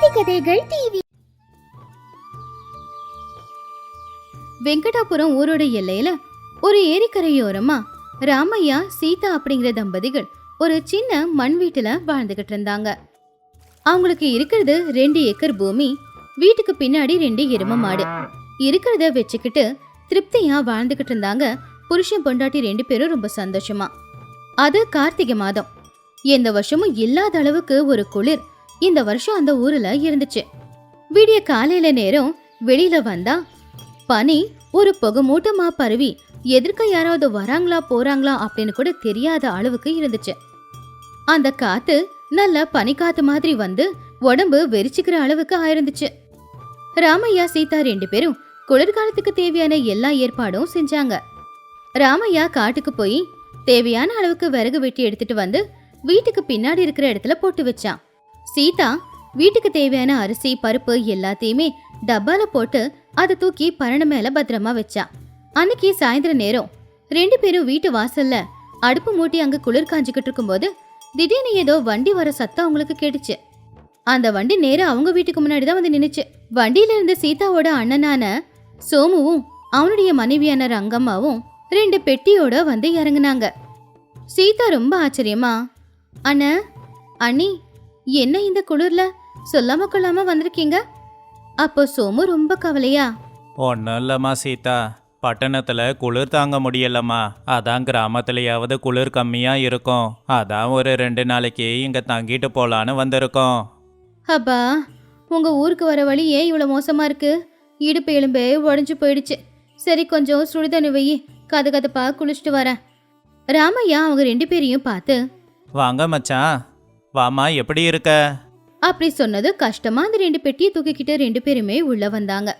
நீதி கதைகள் டிவி வெங்கடாபுரம் ஊரோட எல்லையில ஒரு ஏரிக்கரையோரமா ராமையா சீதா அப்படிங்கிற தம்பதிகள் ஒரு சின்ன மண் வீட்டுல வாழ்ந்துகிட்டு இருந்தாங்க. அவங்களுக்கு இருக்கிறது ரெண்டு ஏக்கர் பூமி வீட்டுக்கு பின்னாடி ரெண்டு எரும மாடு. இருக்கிறத வச்சுக்கிட்டு திருப்தியா வாழ்ந்துகிட்டு இருந்தாங்க புருஷன் பொண்டாட்டி ரெண்டு பேரும் ரொம்ப சந்தோஷமா. அது கார்த்திகை மாதம். எந்த வருஷமும் இல்லாத அளவுக்கு ஒரு குளிர் இந்த வருஷம் அந்த ஊர்ல இருந்துச்சு. விடிய காலையில நேரம் வெளியில வந்தா பனி ஒரு புகமூட்டமா பரவி எதிர்க்க யாராவது வராங்களா போறாங்களா அப்படின்னு கூட தெரியாத அளவுக்கு இருந்துச்சு. அந்த காத்து நல்ல பனிக்காத்து மாதிரி வந்து உடம்பு வெறிச்சுக்கிற அளவுக்கு ஆயிருந்துச்சு. ராமையா சீதா ரெண்டு பேரும் குளிர்காலத்துக்கு தேவையான எல்லா ஏற்பாடும் செஞ்சாங்க. ராமையா காட்டுக்கு போய் தேவையான அளவுக்கு விறகு வெட்டி எடுத்துட்டு வந்து வீட்டுக்கு பின்னாடி இருக்கிற இடத்துல போட்டு வச்சான். சீதா வீட்டுக்கு தேவையான அரிசி பருப்பு எல்லாத்தையுமே டப்பால போட்டு அதை தூக்கி பரண மேல பத்திரமா வச்சா. அன்னைக்கு சாயந்தர நேரம் ரெண்டு பேரும் வீட்டு வாசல்ல அடுப்பு மூட்டி அங்க குளிர் காஞ்சிக்கிட்டு இருக்கும்போது திடீர்னு ஏதோ வண்டி வர சத்தம் அவங்களுக்கு கேட்டுச்சு. அந்த வண்டி நேரம் அவங்க வீட்டுக்கு முன்னாடி தான் வந்து நின்னுச்சு. வண்டியில இருந்த சீதாவோட அண்ணனான சோமுவும் அவனுடைய மனைவியான ரங்கம்மாவும் ரெண்டு பெட்டியோட வந்து இறங்குனாங்க. சீதா ரொம்ப ஆச்சரியமா அண்ண அண்ணி என்ன இந்த குளிர்ல? சொல்லாம கொள்ளாம வந்திருக்கீங்க? அப்போ சோமு ரொம்ப கவலையா? ஒன்றும் இல்லைம்மா சீதா. பட்டணத்தில் குளிர் தாங்க முடியலம்மா. அதான் கிராமத்துலையாவது குளிர் கம்மியாக இருக்கும். அதான் ஒரு ரெண்டு நாளைக்கு இங்கே தங்கிட்டு போகலான்னு வந்திருக்கோம். அப்பா உங்க ஊருக்கு வர வழி ஏன் இவ்வளோ மோசமா இருக்கு? இடுப்பு எலும்பே உடஞ்சு போயிடுச்சு. சரி கொஞ்சம் சுடுதண்ணி வெயி கது கதப்பா குளிச்சுட்டு வரேன். ராமையா அவங்க ரெண்டு பேரையும் பார்த்து வாங்க மச்சான். வாமா எப்படி இருக்க? அப்படி சொன்னது கஷ்டமா அந்த ரெண்டு பெட்டியை தூக்கிக்கிட்டு ரெண்டு பேருமே உள்ள வந்தாங்க.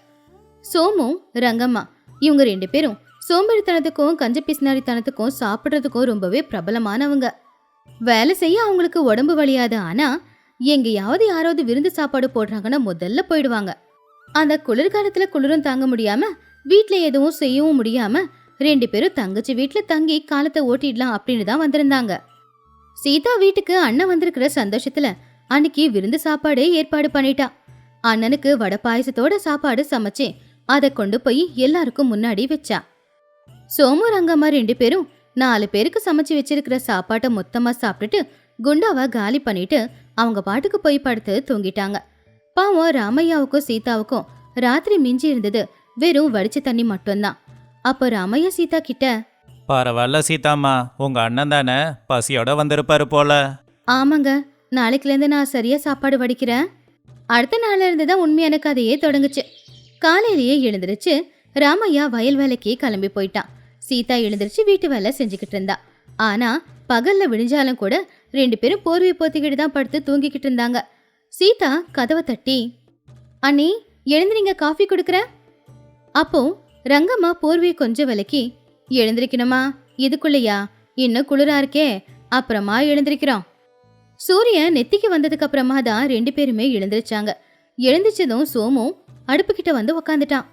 சோமு ரங்கம்மா இவங்க ரெண்டு பேரும் சோம்பேறித்தனத்துக்கும் கஞ்ச பிசினாரித்தனத்துக்கும் சாப்பிட்றதுக்கும் ரொம்பவே பிரபலமானவங்க. வேலை செய்ய அவங்களுக்கு உடம்பு வலியாது ஆனா எங்கேயாவது யாராவது விருந்து சாப்பாடு போடுறாங்கன்னா முதல்ல போயிடுவாங்க. அந்த குளிர்காலத்துல குளிரும் தாங்க முடியாம வீட்ல எதுவும் செய்யவும் முடியாம ரெண்டு பேரும் தங்கச்சி வீட்டில் தங்கி காலத்தை ஓட்டிடலாம் அப்படின்னு தான் வந்திருந்தாங்க. சீதா வீட்டுக்கு அண்ணன் வந்திருக்கிற சந்தோஷத்துல அன்னைக்கு விருந்து சாப்பாடு ஏற்பாடு பண்ணிட்டா. அண்ணனுக்கு வடை பாயசத்தோட சாப்பாடு சமைச்சு அதை கொண்டு போய் எல்லாருக்கும் முன்னாடி வச்சா. சோமு ரங்கம்மா ரெண்டு பேரும் நாலு பேருக்கு சமைச்சு வச்சிருக்கிற சாப்பாட்டை மொத்தமா சாப்பிட்டுட்டு குண்டாவை காலி பண்ணிட்டு அவங்க பாட்டுக்கு போய் படுத்து தூங்கிட்டாங்க. பாவம் ராமையாவுக்கும் சீதாவுக்கும் ராத்திரி மிஞ்சி இருந்தது வெறும் வடிச்ச தண்ணி மட்டும்தான். அப்போ ராமையா சீதா கிட்ட பரவாயில்ல சீதாம்மா. உங்கள் அண்ணன் தானே? பசியோட வந்திருப்பாரு போல. ஆமாங்க. நாளைக்குலேருந்து நான் சரியா சாப்பாடு வடிக்கிறேன். அடுத்த நாள்ல இருந்து தான் உண்மையான கதையே தொடங்குச்சு. காலையிலேயே எழுந்திருச்சு ராமையா வயல் வேலைக்கே கிளம்பி போயிட்டான் சீதா எழுந்திருச்சு வீட்டு வேலை செஞ்சுக்கிட்டு இருந்தா. ஆனா பகல்ல விடிஞ்சாலும் கூட ரெண்டு பேரும் போர்வை போத்திக்கிட்டு தான் படுத்து தூங்கிக்கிட்டு இருந்தாங்க. சீதா கதவை தட்டி அண்ணி எழுந்திரிங்க காஃபி கொடுக்குற அப்போ ரங்கம்மா போர்வையை கொஞ்சம் விலக்கி எழுந்திருக்கணுமா? இதுக்குள்ளயா? இன்னும் குளிரா இருக்கே. அப்புறமா எழுந்திருக்கிறோம். சூரியன் நெத்திக்கு வந்ததுக்கு அப்புறமா தான் ரெண்டு பேருமே எழுந்திருச்சாங்க. எழுந்திரிச்சதும் சோமு அடுப்பு கிட்ட வந்து உக்காந்துட்டான்.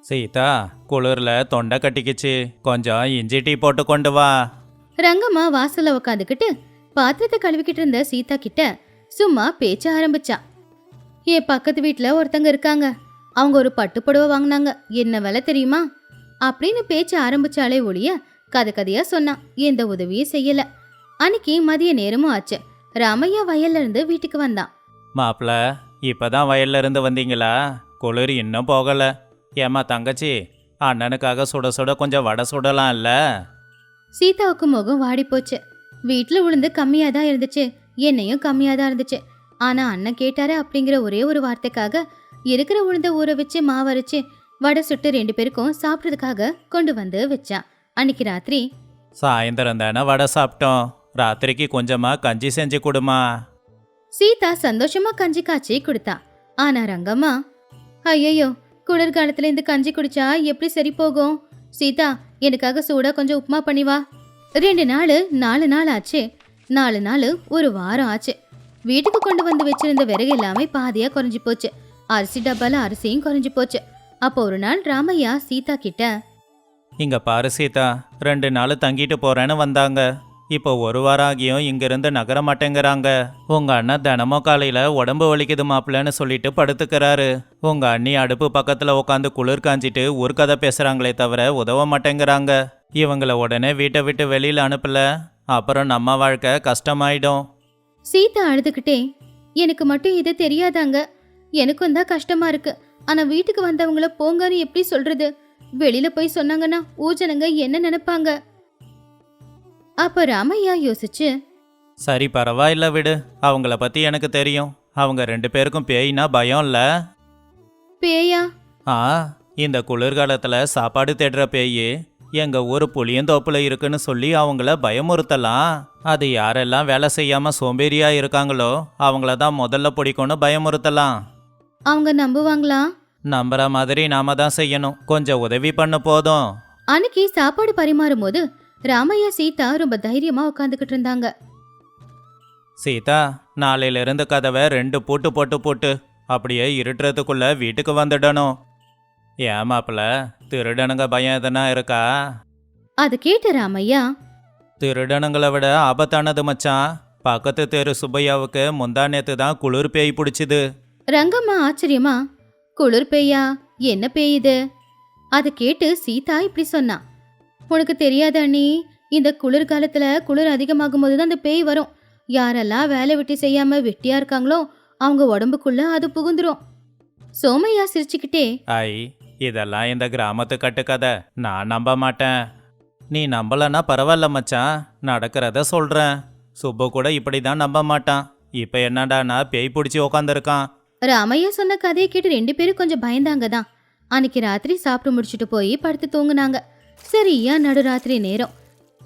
சீதா குளிரில் தொண்டை கட்டிக்கிச்சு. கொஞ்சம் இஞ்சி டீ போட்டு கொண்டு வா. ரங்கம்மா வாசல்ல உக்காந்துக்கிட்டு பாத்திரத்தை கழுவிக்கிட்டு இருந்த சீதா கிட்ட சும்மா பேச்ச ஆரம்பிச்சா. என் பக்கத்து வீட்ல ஒருத்தங்க இருக்காங்க. அவங்க ஒரு பட்டு புடவை வாங்கினாங்க. என்ன விலை தெரியுமா? அப்படின்னு பேச்ச ஆரம்பிச்சாலே ஒழிய கதை கதையா சொன்னான் எந்த உதவியும் செய்யல. அன்னைக்கு மதிய நேரமும் ஆச்சு. ராமையா வயல்ல இருந்து வீட்டுக்கு வந்தான். மாப்பிள இப்பதான் வயல்ல இருந்து வந்தீங்களா? குளிர் இன்னும் போகல. ஏம்மா தங்கச்சி அண்ணனுக்காக சுட சுட கொஞ்சம் வடை சுடலாம்ல சீதாவுக்கு முகம் வாடி போச்சு வீட்டில் உளுந்து கம்மியாக தான் இருந்துச்சு. எண்ணெயும் கம்மியாக தான் இருந்துச்சு. ஆனால் அண்ணன் கேட்டாரு அப்படிங்கிற ஒரே ஒரு வார்த்தைக்காக இருக்கிற உளுந்த ஊற வச்சு மாவரைச்சு வடை சுட்டு ரெண்டு பேருக்கும் சாப்பிட்றதுக்காக கொண்டு வந்து வச்சான். அன்னைக்கு ராத்திரி சாயந்தரம் தானே வடை சாப்பிட்டோம். ராத்திரிக்கு கொஞ்சமா கஞ்சி செஞ்சு கொடுமா. சீதா சந்தோஷமா கஞ்சி காய்ச்சி கொடுத்தா. ஆனா ரங்கம்மா ஐயையோ குளிர்காலத்துல இந்த கஞ்சி குடிச்சா எப்படி சரி போகும்? சீதா எனக்காக சூடா கொஞ்சம் உப்புமா பண்ணி வா. ரெண்டு நாள் நாலு நாள் ஆச்சு. நாலு நாள் ஒரு வாரம் ஆச்சு. வீட்டுக்கு கொண்டு வந்து வச்சிருந்த விறகு எல்லாமே பாதியா குறைஞ்சு போச்சு. அரிசி டப்பால அரிசியும் குறைஞ்சு போச்சு. அப்போ ஒரு நாள் ராமையா சீதா கிட்ட இங்க பாரு சீதா ரெண்டு நாள் தங்கிட்டு போறேன்னு வந்தாங்க. இப்போ ஒரு வாரம் ஆகியும் இங்கிருந்து நகர மாட்டேங்கிறாங்க. உங்க அண்ணன் தினமும் காலையில உடம்பு வலிக்குது மாப்பிள்ளன்னு சொல்லிட்டு படுத்துக்கிறாரு. உங்க அண்ணி அடுப்பு பக்கத்துல உட்காந்து குளிர் காஞ்சிட்டு ஒரு கதை பேசுறாங்களே தவிர உதவ மாட்டேங்கிறாங்க. இவங்கள உடனே வீட்டை விட்டு வெளியில அனுப்பல. அப்புறம் நம்ம வாழ்க்கை கஷ்டமாயிடும். சீதா அழுதுகிட்டே எனக்கு மட்டும் இது தெரியாதாங்க. எனக்கும் தான் கஷ்டமா இருக்கு. ஆனா வீட்டுக்கு வந்தவங்கள போங்கன்னு எப்படி சொல்றது? வெளியில போய் சொன்னாங்கன்னா ஊஜனங்க என்ன நினைப்பாங்க? அப்ப ராமையா யோசிச்சு சரி பரவாயில்ல விடு. அவங்கள பத்தி எனக்கு தெரியும். அவங்க ரெண்டு பேருக்கும் பேய்னா பயம் இல்ல. பேயா? ஆ இந்த குளிர்காலத்துல சாப்பாடு தேடுற பேய் எங்க ஊர் புளியந்தோப்புல இருக்குன்னு சொல்லி அவங்கள பயமுறுத்தலாம். அது யாரெல்லாம் வேலை செய்யாம சோம்பேறியா இருக்காங்களோ அவங்கள தான் முதல்ல பிடிக்கும்னு பயமுறுத்தலாம். அவங்க நம்புவாங்களா? நம்புற மாதிரி நாம தான் செய்யணும். கொஞ்சம் உதவி பண்ண போதும். அன்னைக்கு சாப்பாடு பரிமாறும் போது ராமையா சீதா ரொம்ப தைரியமா உட்காந்துக்கிட்டு இருந்தாங்க. சீதா நாளையில இருந்து கதவை ரெண்டு பூட்டு போட்டு போட்டு அப்படியே இருட்டுறதுக்குள்ள வீட்டுக்கு வந்துடணும். ஏமாப்பிள திருடனுங்க பயம் எதனா இருக்கா? அது கேட்ட ராமையா திருடனுங்களை விட ஆபத்தானது மச்சான். பக்கத்து தெரு சுப்பையாவுக்கு முந்தா நேத்து தான் குளிர் பேய் பிடிச்சிது. ரங்கம்மா ஆச்சரியமா குளிர் பேயா என்ன பேயுது அதை கேட்டு சீதா இப்படி சொன்னா. உனக்கு தெரியாத அண்ணி இந்த குளிர்காலத்துல குளிர் அதிகமாகும் போது தான் அந்த பேய் வரும். யாரெல்லாம் வேலை வெட்டி செய்யாம வெட்டியா இருக்காங்களோ அவங்க உடம்புக்குள்ள அது புகுந்துரும். சோமையா சிரிச்சுக்கிட்டே ஐ இதெல்லாம் இந்த கிராமத்து கட்டுக்கதை. நான் நம்ப மாட்டேன். நீ நம்பலன்னா பரவாயில்ல மச்சான். நடக்கிறத சொல்றேன். சுப்பு கூட இப்படி தான் நம்ப மாட்டான். இப்போ என்னடானா பேய் பிடிச்சி உக்காந்துருக்கான். ராமையா சொன்ன கதையை கேட்டு ரெண்டு பேரும் கொஞ்சம் பயந்தாங்க தான். அன்னைக்கு ராத்திரி சாப்பிட்டு முடிச்சுட்டு போய் படுத்து தூங்குனாங்க. சரியா நடுராத்திரி நேரம்?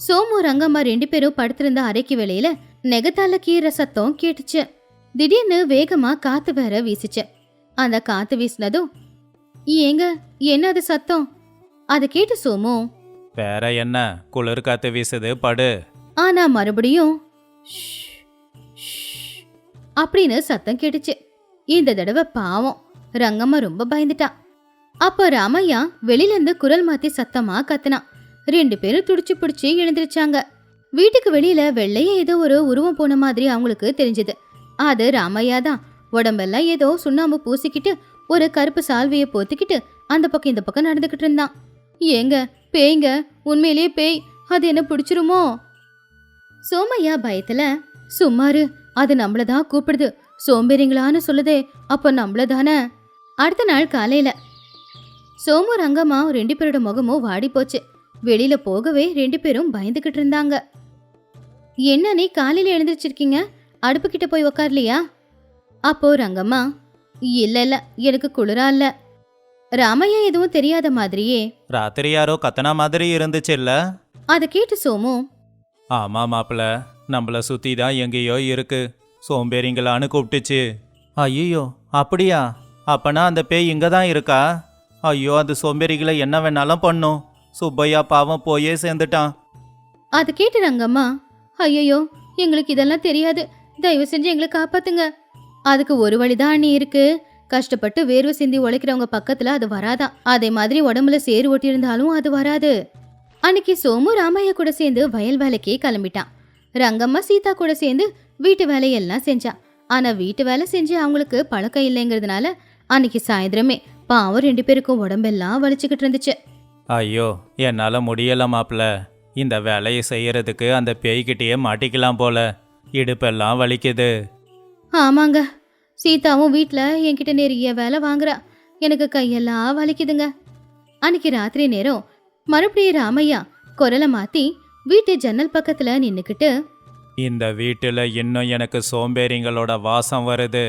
சோமு ரங்கம்மா ரெண்டு பேரும் படுத்திருந்த அறைக்கு வெளியில நெகத்தால கீற சத்தம் கேட்டுச்சு. திடீர்னு வேகமா காத்து வேற வீசுச்சு. அந்த காத்து வீசினதும் ஏங்க என்ன அது சத்தம்? அதை கேட்டு சோமு வேற என்ன? குளிர் காத்து வீசுது படு. ஆனா மறுபடியும் அப்படின்னு சத்தம் கேட்டுச்சு. இந்த தடவை பாவம். ரங்கம்மா ரொம்ப பயந்துட்டா. அப்போ ராமையா வெளியிலேருந்து குரல் மாத்தி சத்தமா கத்துனான் ரெண்டு பேரும் துடிச்சு பிடிச்சி எழுந்திருச்சாங்க. வீட்டுக்கு வெளியில வெள்ளையே ஏதோ ஒரு உருவம் போன மாதிரி அவங்களுக்கு தெரிஞ்சது. அது ராமையா தான். உடம்பெல்லாம் ஏதோ சுண்ணாம்பு பூசிக்கிட்டு ஒரு கருப்பு சால்வியை போத்திக்கிட்டு அந்த பக்கம் இந்த பக்கம் நடந்துக்கிட்டு இருந்தான். ஏங்க பேய்ங்க உண்மையிலேயே பேய் அது என்ன பிடிச்சிருமோ? சோமையா பயத்துல சும்மாரு அது நம்மள தான் கூப்பிடுது. சோம்பேறிங்களான்னு சொல்லுதே அப்போ நம்மள தானே அடுத்த நாள் காலையில. சோமு ரங்கம்மா ரெண்டு பேரோட முகமும் வாடி போச்சு. வெளியில போகவே ரெண்டு பேரும் பயந்துகிட்டு இருந்தாங்க. என்ன நீ காலையில எழுந்திருச்சிருக்கீங்க? அடுப்பு கிட்ட போய் உக்கார்லையா? அப்போ ரங்கம்மா இல்ல இல்ல எனக்கு குளிரா இல்ல. ராமையா எதுவும் தெரியாத மாதிரியே. ராத்திரி யாரோ கத்தனா மாதிரி இருந்துச்சு இல்ல? அதை கேட்டு சோமு. ஆமா மாப்பிள நம்மள சுத்தி தான் எங்கேயோ இருக்கு. சோம்பேறிங்களான்னு கூப்பிட்டுச்சு. ஐயோ அப்படியா? அப்பனா அந்த பேய் இங்க தான் இருக்கா? ஐயோ அது சோம்பேறிகளை என்ன வேணாலும் பண்ணும். சுப்பையா பாவம் போயே சேர்ந்துட்டான். அதை கேட்டு ரங்கம்மா ஐயோ எங்களுக்கு இதெல்லாம் தெரியாது. தயவு செஞ்சு எங்களை காப்பாத்துங்க. அதுக்கு ஒரு வழிதான் அண்ணி இருக்கு. கஷ்டப்பட்டு வேர்வை சிந்தி உழைக்கிறவங்க பக்கத்துல அது வராதான் அதே மாதிரி உடம்புல சேறு ஒட்டி இருந்தாலும் அது வராது. அன்னைக்கு சோமு ராமையா கூட சேர்ந்து வயல் வேலைக்கே கிளம்பிட்டான். ரங்கம்மா சீதா கூட சேர்ந்து வீட்டு வேலையெல்லாம் செஞ்சான் ஆனா வீட்டு வேலை செஞ்சு அவங்களுக்கு பழக்கம் இல்லைங்கிறதுனால அன்னைக்கு சாயந்தரமே பாவம் ரெண்டு பேருக்கும் உடம்பெல்லாம் வலிச்சுக்கிட்டு இருந்துச்சு. ஐயோ என்னால முடியல மாப்பிள. இந்த வேலையை செய்யறதுக்கு அந்த பேய்கிட்டயே மாட்டிக்கலாம் போல. இடுப்பெல்லாம் வலிக்குது. ஆமாங்க. சீதாவும் வீட்டில் என்கிட்ட நிறைய வேலை வாங்குறா. எனக்கு கையெல்லாம் வலிக்குதுங்க. அன்னைக்கு ராத்திரி நேரம் மறுபடியும் ராமையா குரலை மாத்தி வீட்டு ஜன்னல் பக்கத்துல நின்னுக்கிட்டு இந்த வீட்டுல இன்னும் எனக்கு சோம்பேறிங்களோட வாசம் வருது.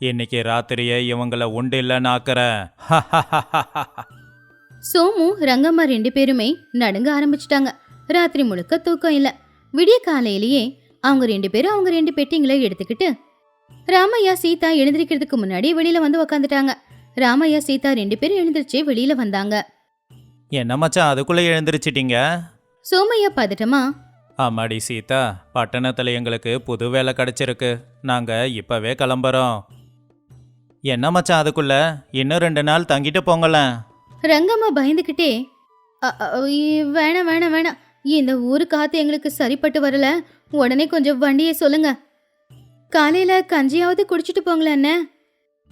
இன்னைக்கு ராத்திரியே இவங்கள உண்டு இல்லைன்னாக்குறேன் சோமு ரங்கம்மா ரெண்டு பேருமே நடுங்க ஆரம்பிச்சிட்டாங்க. ராத்திரி முழுக்க தூக்கம் இல்ல. விடிய காலையிலேயே அவங்க ரெண்டு பேரும் அவங்க ரெண்டு பெட்டிங்களை எடுத்துக்கிட்டு ராமையா சீதா எழுந்திருக்கிறதுக்கு முன்னாடி வெளியில வந்து உக்காந்துட்டாங்க. ராமையா சீதா ரெண்டு பேரும் எழுந்திருச்சு வெளியில வந்தாங்க. என்ன மச்சான் அதுக்குள்ள எழுந்திருச்சிட்டீங்க? சோமையா பதட்டமா ஆமாடி சீதா பட்டணத்துல எங்களுக்கு புது வேலை கிடைச்சிருக்கு. நாங்க இப்பவே கிளம்புறோம். என்ன மச்சான் அதுக்குள்ள? இன்னும் ரெண்டு நாள் தங்கிட்டு போங்களேன். ரங்கம்மா பயந்துக்கிட்டே "அ, அ, இ, வேணாம் வேணாம் வேணாம். இந்த ஊரு காத்து எங்களுக்கு சரிப்பட்டு வரல. உடனே கொஞ்சம் வண்டியை சொல்லுங்க. காலையில கஞ்சியாவது குடிச்சிட்டு போங்களேன் அண்ணே.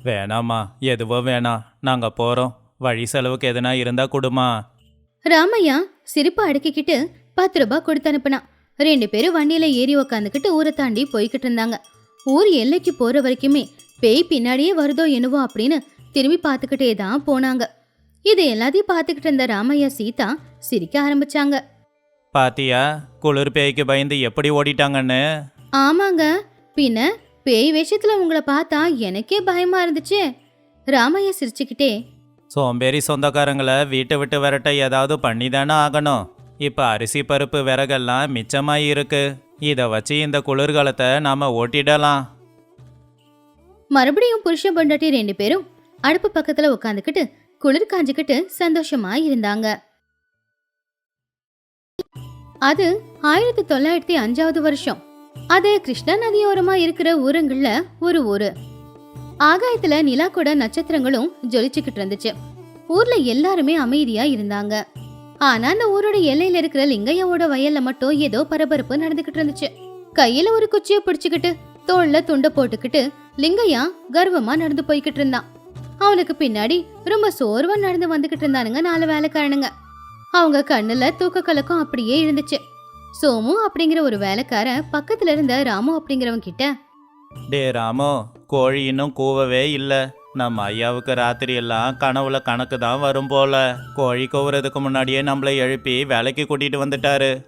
வேணாம்மா எதுவோ வேணாம். நாங்க போறோம். வழி செலவுக்கு எதுனா இருந்தா கொடுமா. ராமையா சிரிப்பா அடக்கிக்கிட்டு பத்து ரூபாய் கொடுத்து அனுப்புனான் ரெண்டு பேரும் வண்டியில ஏறி உக்காந்துக்கிட்டு ஊரை தாண்டி போய்கிட்டு இருந்தாங்க. ஊர் எல்லைக்கு போற வரைக்குமே பேய் பின்னாடியே வருதோ என்னவோ அப்படின்னு திரும்பி பார்த்துக்கிட்டே தான் போனாங்க. இது எல்லாத்தையும் பார்த்துக்கிட்டு இருந்த ராமையா சீதா சிரிக்க ஆரம்பிச்சாங்க. பாத்தியா குளிர் பேய்க்கு பயந்து எப்படி ஓடிட்டாங்கன்னு? ஆமாங்க பின்ன பேய் வேஷத்துல உங்களை பார்த்தா எனக்கே பயமா இருந்துச்சு. ராமையா சிரிச்சுக்கிட்டே சோம்பேறி சொந்தக்காரங்களை வீட்டை விட்டு விரட்ட ஏதாவது பண்ணி தானே ஆகணும். இப்போ அரிசி பருப்பு விறகெல்லாம் மிச்சமாக இருக்கு. இதை வச்சு இந்த குளிர்காலத்தை நாம் ஓட்டிடலாம். மறுபடியும் புருஷன் பொண்டாட்டி ரெண்டு பேரும் அடுப்பு பக்கத்தில் உட்காந்துக்கிட்டு குளிர் காஞ்சிக்கிட்டு சந்தோஷமா இருந்தாங்க. அது ஆயிரத்தி தொள்ளாயிரத்தி அஞ்சாவது வருஷம். அது கிருஷ்ணா நதியோரமா இருக்கிற ஊருங்கள்ல ஒரு ஊரு. ஆகாயத்துல நிலா கூட நட்சத்திரங்களும் ஜொலிச்சுக்கிட்டு இருந்துச்சு. ஊர்ல எல்லாருமே அமைதியா இருந்தாங்க. ஆனா அந்த ஊரோட எல்லையில இருக்கிற லிங்கையாவோட வயல்ல மட்டும் ஏதோ பரபரப்பு நடந்துகிட்டு இருந்துச்சு. கையில ஒரு குச்சியை பிடிச்சுக்கிட்டு தோல்ல துண்டை போட்டுக்கிட்டு லிங்கையா கர்வமா நடந்து போய்கிட்டு இருந்தான் அவனுக்கு பின்னாடி ரொம்ப சோர்வா நடந்து வந்துகிட்டு இருந்தானுங்க நாலு வேலைக்காரனுங்க. அவங்க கண்ணுல தூக்க கலக்கம் அப்படியே இருந்துச்சு. சோமு அப்படிங்கிற ஒரு வேலைக்காரன் பக்கத்துல இருந்த ராமு அப்படிங்கிறவன் கிட்ட டே ராமோ கோழி இன்னும் கூவவே இல்லை. நம்ம ஐயாவுக்கு ராத்திரி எல்லாம் கனவுல கணக்கு தான் வரும் போல. கோழி கூவுறதுக்கு முன்னாடியே நம்மளை எழுப்பி வேலைக்கு கூட்டிட்டு வந்துட்டாரு.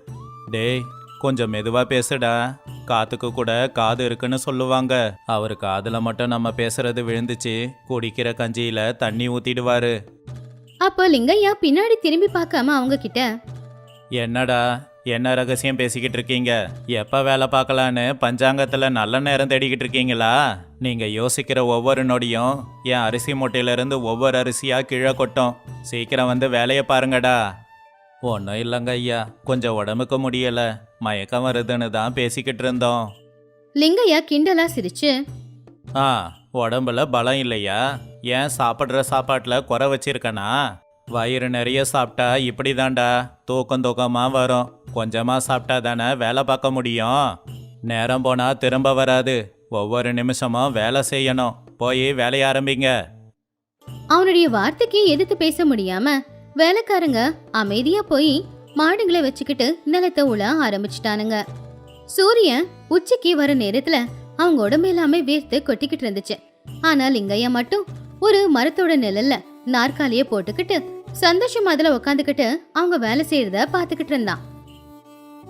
டேய் கொஞ்சம் மெதுவா பேசுடா. காத்துக்கு கூட காது இருக்குன்னு சொல்லுவாங்க. அவர் காதுல மட்டும் நம்ம பேசுறது விழுந்துச்சு. குடிக்கிற கஞ்சியில தண்ணி ஊத்திடுவாரு. அப்போ லிங்கையா பின்னாடி திரும்பி பார்க்காம அவங்க கிட்ட என்னடா என்ன ரகசியம் பேசிக்கிட்டு இருக்கீங்க? எப்ப வேலை பார்க்கலான்னு பஞ்சாங்கத்துல நல்ல நேரம் தேடிக்கிட்டு இருக்கீங்களா? நீங்க யோசிக்கிற ஒவ்வொரு நொடியும் என் அரிசி மூட்டையில இருந்து ஒவ்வொரு அரிசியா கீழே கொட்டும். சீக்கிரம் வந்து வேலையை பாருங்கடா. ஒன்றும் இல்லைங்க ஐயா. கொஞ்சம் உடம்புக்கு முடியல. மயக்கம் வருதுன்னு தான் பேசிக்கிட்டு இருந்தோம். லிங்கையா கிண்டலா சிரிச்சு ஆ உடம்புல பலம் இல்லையா? ஏன் சாப்பிட்ற சாப்பாட்டில் குறை வச்சிருக்கனா? வயிறு நிறைய சாப்பிட்டா இப்படி தாண்டா தூக்கம் தூக்கமாக வரும். கொஞ்சமாக சாப்பிட்டா தானே வேலை பார்க்க முடியும். நேரம் போனால் திரும்ப வராது. ஒவ்வொரு நிமிஷமும் வேலை செய்யணும். போய் வேலைய ஆரம்பிங்க. அவனுடைய வார்த்தைக்கு எதிர்த்து பேச முடியாம வேலைக்காரங்க அமைதியா போய் மாடுங்களை வச்சுக்கிட்டு நிலத்தை உழ ஆரம்பிச்சிட்டானுங்க. சூரியன் உச்சிக்கு வர நேரத்துல அவங்க உடம்பு எல்லாமே வேர்த்து கொட்டிக்கிட்டு இருந்துச்சு. ஆனா லிங்கையா மட்டும் ஒரு மரத்தோட நிழல்ல நாற்காலிய போட்டுக்கிட்டு சந்தோஷம் அதுல உக்காந்துக்கிட்டு அவங்க வேலை செய்யறத பாத்துக்கிட்டு இருந்தான்.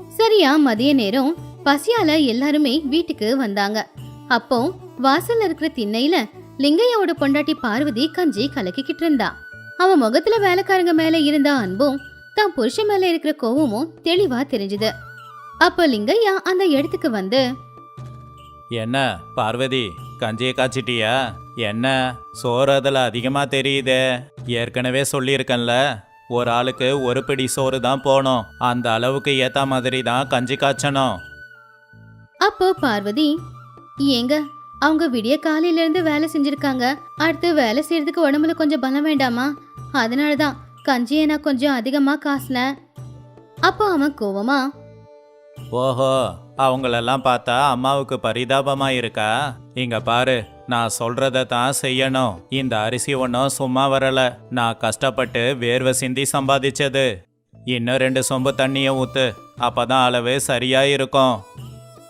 சரியா மதிய நேரம். பசியால எல்லாருமே வீட்டுக்கு வந்தாங்க. அப்போ வாசல்ல இருக்கிற திண்ணையில லிங்கையாவோட பொண்டாட்டி பார்வதி கஞ்சி கலக்கிக்கிட்டு இருந்தா. அவன் முகத்துல வேலைக்காரங்க மேல இருந்த அன்பும் தான் புருஷன் மேல இருக்கிற கோவமும் தெளிவா தெரிஞ்சுது. அப்போ லிங்கையா அந்த இடத்துக்கு வந்து என்ன பார்வதி கஞ்சியை காய்ச்சிட்டியா? என்ன? சோறு அதில் அதிகமாக தெரியுதே. ஏற்கனவே சொல்லியிருக்கேன்ல ஒரு ஆளுக்கு ஒரு பிடி சோறு தான் போகணும் அந்த அளவுக்கு ஏற்ற மாதிரி தான் கஞ்சி காய்ச்சணும். அப்போ பார்வதி ஏங்க அவங்க விடிய காலையில இருந்து வேலை செஞ்சிருக்காங்க. அடுத்து வேலை செய்யறதுக்கு உடம்புல கொஞ்சம் பலம் வேண்டாமா? அதனாலதான் கஞ்சியை நான் கொஞ்சம் அதிகமா காசுனேன். அப்போ அவன் கோவமா ஓஹோ அவங்களெல்லாம் பார்த்தா அம்மாவுக்கு பரிதாபமா இருக்கா இங்க பாரு நான் சொல்றத தான் செய்யணும். இந்த அரிசி ஒன்றும் சும்மா வரல. நான் கஷ்டப்பட்டு வேர்வை சிந்தி சம்பாதிச்சது. இன்னும் ரெண்டு சொம்பு தண்ணியை ஊத்து. அப்பதான் அளவு சரியா இருக்கும்.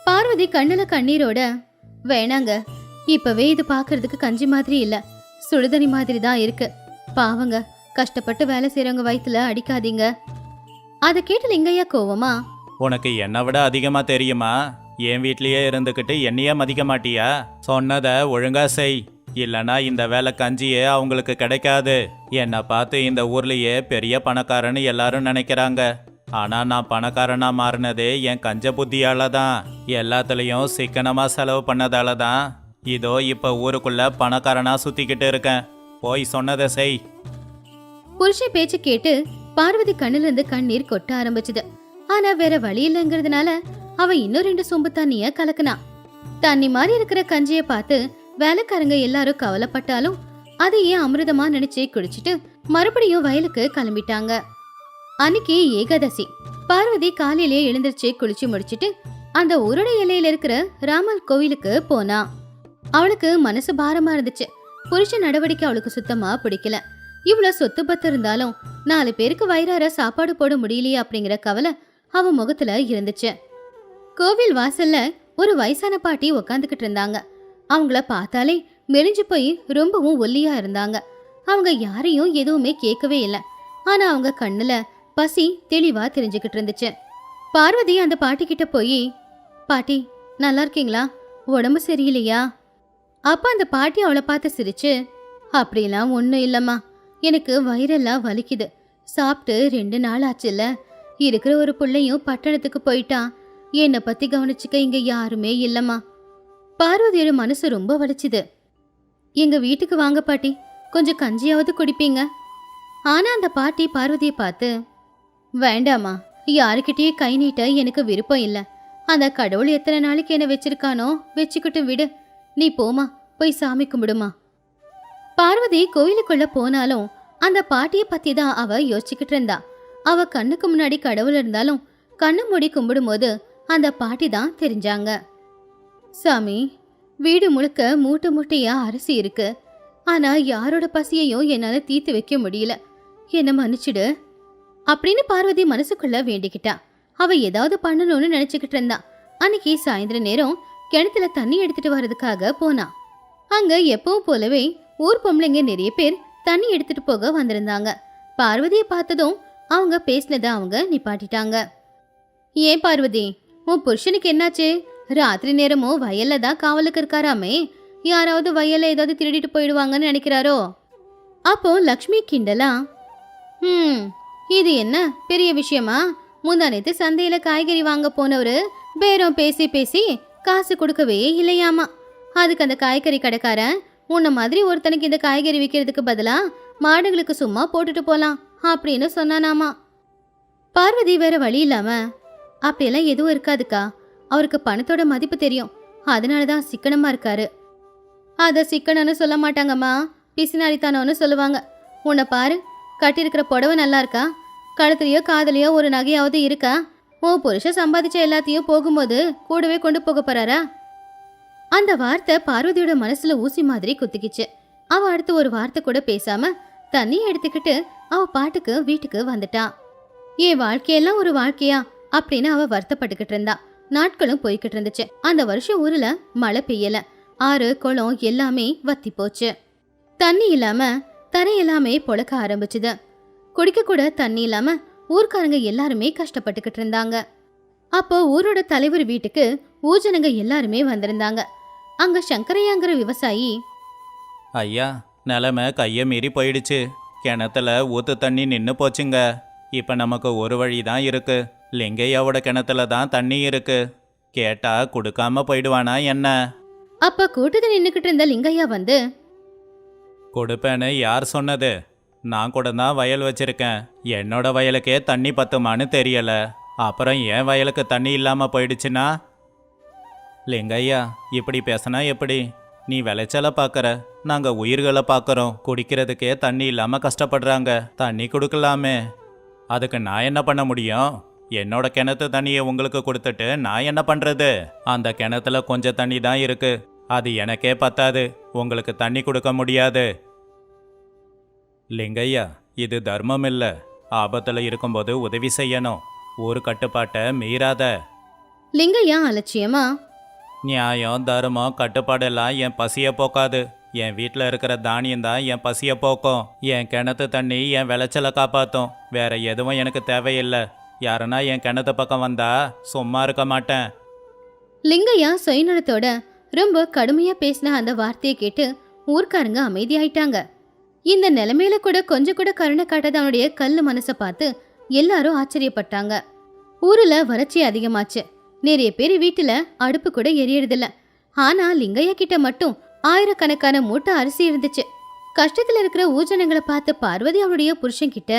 பார்வதி கண்ணுல கண்ணீரோட வேணாங்க. இப்பவே இது பார்க்கிறதுக்கு கஞ்சி மாதிரி இல்ல. சுடுதண்ணி மாதிரி தான் இருக்கு. பாவங்க. கஷ்டப்பட்டு வேலை செய்றவங்க வயித்துல அடிக்காதீங்க. அதை கேட்டு லிங்கையா கோவமா உனக்கு என்னை விட அதிகமா தெரியுமா? என் வீட்லயே இருந்துக்கிட்டு என்னையே மதிக்க மாட்டியா சொன்னதை ஒழுங்கா செய். இல்லனா இந்த வேலை கஞ்சியே அவங்களுக்கு கிடைக்காது. என்னை பார்த்து இந்த ஊர்லயே பெரிய பணக்காரன்னு எல்லாரும் நினைக்கிறாங்க. ஆனா நான் பணக்காரனா மாறினதே என் கஞ்ச புத்தியால தான் எல்லாத்துலயும் சிக்கனமா செலவு பண்ணதால தான் இதோ இப்ப ஊருக்குள்ள பணக்காரனா சுத்திக்கிட்டு இருக்கேன். போய் சொன்னதை செய். புருஷன் பேச்சு கேட்டு பார்வதி கண்ணிலிருந்து கண்ணீர் கொட்ட ஆரம்பிச்சது. ஆனா வேற வழி இல்லைங்கிறதுனால அவ இன்னும் ரெண்டு சொம்பு தண்ணிய கலக்குனா. தண்ணி மாதிரி இருக்கிற கஞ்சிய பார்த்து வேலைக்காரங்க எல்லாரும் கவலைப்பட்டாலும் அதையே அமிர்தமா நினைச்சு குடிச்சிட்டு மறுபடியும் வயலுக்கு கிளம்பிட்டாங்க. அன்னைக்கு ஏகாதசி. பார்வதி காலையிலேயே எழுந்திருச்சு குளிச்சு முடிச்சிட்டு அந்த உருட இலையில இருக்கிற ராமர் கோவிலுக்கு போனா. அவளுக்கு மனசு பாரமா இருந்துச்சு. புருஷ நடவடிக்கை அவளுக்கு சுத்தமா பிடிக்கல. இவ்வளவு சொத்து பத்து இருந்தாலும் நாலு பேருக்கு வயிறார சாப்பாடு போட முடியலையே அப்படிங்கிற கவலை அவ முகத்துல இருந்துச்சு. கோவில் வாசல்ல ஒரு வயசான பாட்டி உக்காந்துக்கிட்டு இருந்தாங்க. அவங்கள பார்த்தாலே மெலிஞ்சு போய் ரொம்பவும் ஒல்லியா இருந்தாங்க. அவங்க யாரையும் எதுவுமே கேட்கவே இல்லை. ஆனா அவங்க கண்ணுல பசி தெளிவா தெரிஞ்சுக்கிட்டு இருந்துச்சு. பார்வதி அந்த பாட்டி கிட்ட போய் பாட்டி நல்லா இருக்கீங்களா? உடம்பு சரியில்லையா? அப்ப அந்த பாட்டி அவளை பார்த்து சிரிச்சு அப்படிலாம் ஒன்றும் இல்லைம்மா. எனக்கு வயிறெல்லாம் வலிக்குது. சாப்பிட்டு ரெண்டு நாள் ஆச்சுல்ல. இருக்கிற ஒரு பிள்ளையும் பட்டணத்துக்கு போயிட்டான். என்னை பத்தி கவனிச்சுக்க இங்க யாருமே இல்லம்மா. பார்வதியோட மனசு ரொம்ப வலிச்சுது. எங்க வீட்டுக்கு வாங்க பாட்டி கொஞ்சம் கஞ்சியாவது குடிப்பீங்க. ஆனா அந்த பாட்டி பார்வதியை பார்த்து வேண்டாமா யாருக்கிட்டயும் கை நீட்ட எனக்கு விருப்பம் இல்லை. அந்த கடவுள் எத்தனை நாளைக்கு என்ன வச்சிருக்கானோ வச்சுக்கிட்டு விடு. நீ போமா போய் சாமி கும்பிடுமா பார்வதி கோயிலுக்குள்ள போனாலும் அந்த பாட்டியை பத்தி தான் அவ யோசிச்சுக்கிட்டு இருந்தா. அவ கண்ணுக்கு முன்னாடி கடவுள் இருந்தாலும் கண்ணு மூடி கும்பிடும்போது அந்த பாட்டி தான் தெரிஞ்சாங்க. சாமி வீடு முழுக்க மூட்டை மூட்டையா அரிசி இருக்கு. ஆனா யாரோட பசியையும் என்னால தீர்த்து வைக்க முடியல. என்ன மன்னிச்சிடு. அப்படின்னு பார்வதி மனசுக்குள்ள வேண்டிக்கிட்டா. அவ ஏதாவது பண்ணணும்னு நினைச்சுக்கிட்டு இருந்தா. அன்னைக்கு சாயந்தர நேரம் கிணத்துல தண்ணி எடுத்துட்டு வர்றதுக்காக போனா. அங்க எப்பவும் போலவே ஊர் பொம்பளைங்க நிறைய பேர் தண்ணி எடுத்துட்டு போக வந்திருந்தாங்க. பார்வதியை பார்த்ததும் அவங்க பேசினதை அவங்க நிப்பாட்டிட்டாங்க. ஏன் பார்வதி? உன் புருஷனுக்கு என்னாச்சு? ராத்திரி நேரமும் வயல்ல தான் காவலுக்கு இருக்காராமே. யாராவது வயல்ல ஏதாவது திருடிட்டு போயிடுவாங்கன்னு நினைக்கிறாரோ? அப்போ லக்ஷ்மி கிண்டலா? ம் இது என்ன? பெரிய விஷயமா? முந்தானத்து சந்தையில காய்கறி வாங்க போனவர் பேரம் பேசி பேசி காசு கொடுக்கவே இல்லையாமா. அதுக்கு அந்த காய்கறி கடைக்காரன் உன்ன மாதிரி ஒருத்தனுக்கு இந்த காய்கறி விற்கிறதுக்கு பதிலா மாடுகளுக்கு சும்மா போட்டுட்டு போலாம் அப்படின்னு சொன்னானாமா. பார்வதி வேற வழி இல்லாம அப்படியெல்லாம் எதுவும் இருக்காதுக்கா. அவருக்கு பணத்தோட மதிப்பு தெரியும். அதனால தான் சிக்கனமாக இருக்காரு. அதை சிக்கனம்னு சொல்ல மாட்டாங்கம்மா. பிசினாரித்தானோன்னு சொல்லுவாங்க. உன்னை பாரு கட்டியிருக்கிற புடவை நல்லா இருக்கா? கழுத்துலையோ காதலையோ ஒரு நகையாவது இருக்கா? உன் புருஷன் சம்பாதிச்ச எல்லாத்தையும் போகும்போது கூடவே கொண்டு போக போறாரா? அந்த வார்த்தை பார்வதியோட மனசுல ஊசி மாதிரி குத்திக்கிச்சு. அவ அடுத்து ஒரு வார்த்தை கூட பேசாம தண்ணியை எடுத்துக்கிட்டு அவ பாட்டுக்கு வீட்டுக்கு வந்துட்டா. என் வாழ்க்கையெல்லாம் ஒரு வாழ்க்கையா? அப்படின்னு அவ வருத்தப்பட்டுக்கிட்டு இருந்தா. நாட்களும் போய்கிட்டு இருந்துச்சு. அந்த வருஷம் ஊர்ல மழை பெய்யல. ஆறு குளம் எல்லாமே வத்தி போச்சு. தண்ணி இல்லாம தரை எல்லாமே பொழக்க ஆரம்பிச்சுது. குடிக்க கூட தண்ணி இல்லாம ஊர்க்காரங்க எல்லாருமே கஷ்டப்பட்டுக்கிட்டு இருந்தாங்க. அப்போ ஊரோட தலைவர் வீட்டுக்கு ஊஜனங்க எல்லாருமே வந்திருந்தாங்க. அங்க சங்கரையாங்கிற விவசாயி ஐயா நிலமை கையை மீறி போயிடுச்சு. கிணத்துல ஊத்து தண்ணி நின்று போச்சுங்க. இப்போ நமக்கு ஒரு வழி தான் இருக்கு. லிங்கையாவோட கிணத்துல தான் தண்ணி இருக்கு. கேட்டா கொடுக்காம போயிடுவானா என்ன? அப்ப கூட்டத்தில் நின்னுக்கிட்டு இருந்த லிங்கையா வந்து கொடுப்பேன்னு யார் சொன்னது? நான் கூட தான் வயல் வச்சிருக்கேன். என்னோட வயலுக்கே தண்ணி பத்துமான்னு தெரியல. அப்புறம் என் வயலுக்கு தண்ணி இல்லாம போயிடுச்சுன்னா? லிங்கையா இப்படி பேசினா எப்படி? நீ விளைச்சலை பார்க்கற நாங்க உயிர்களை பார்க்கறோம் குடிக்கிறதுக்கே தண்ணி இல்லாம கஷ்டப்படுறாங்க. தண்ணி கொடுக்கலாமே. அதுக்கு நான் என்ன பண்ண முடியும்? என்னோட கிணத்து தண்ணியை உங்களுக்கு கொடுத்துட்டு நான் என்ன பண்றது? அந்த கிணத்துல கொஞ்சம் தண்ணி தான் இருக்கு. அது எனக்கே பத்தாது. உங்களுக்கு தண்ணி கொடுக்க முடியாது. லிங்கையா இது தர்மம் இல்ல. ஆபத்துல இருக்கும்போது உதவி செய்யணும். ஊர் கட்டுப்பாட்டை மீறாத. லிங்கையா அலட்சியமா? நியாயம் தர்மம் கட்டுப்பாடெல்லாம் என் பசிய போக்காது. என் வீட்டில் இருக்கிற தானியம் தான் என் பசியை போக்கும். என் கிணத்து தண்ணி என் விளைச்சலை காப்பாற்றும் வேற எதுவும் எனக்கு தேவையில்லை. யாருன்னா என் கிணத்து பக்கம் வந்தா சும்மா இருக்க மாட்டேன். லிங்கையா சுயநலத்தோட ரொம்ப கடுமையா பேசின அந்த வார்த்தையை கேட்டு ஊர்க்காரங்க அமைதியாயிட்டாங்க. இந்த நிலைமையில கூட கொஞ்சம் கூட கருணை காட்டாத அவனுடைய கல்லு மனசை பார்த்து எல்லாரும் ஆச்சரியப்பட்டாங்க. ஊர்ல வறட்சி அதிகமாச்சு. நிறைய பேர் வீட்டுல அடுப்பு கூட எரியறதில்ல. ஆனா லிங்கையா கிட்ட மட்டும் ஆயிரக்கணக்கான மூட்டை அரிசி இருந்துச்சு. கஷ்டத்தில் இருக்கிற ஊஜனங்களை பார்த்து பார்வதி அவளுடைய புருஷன் கிட்ட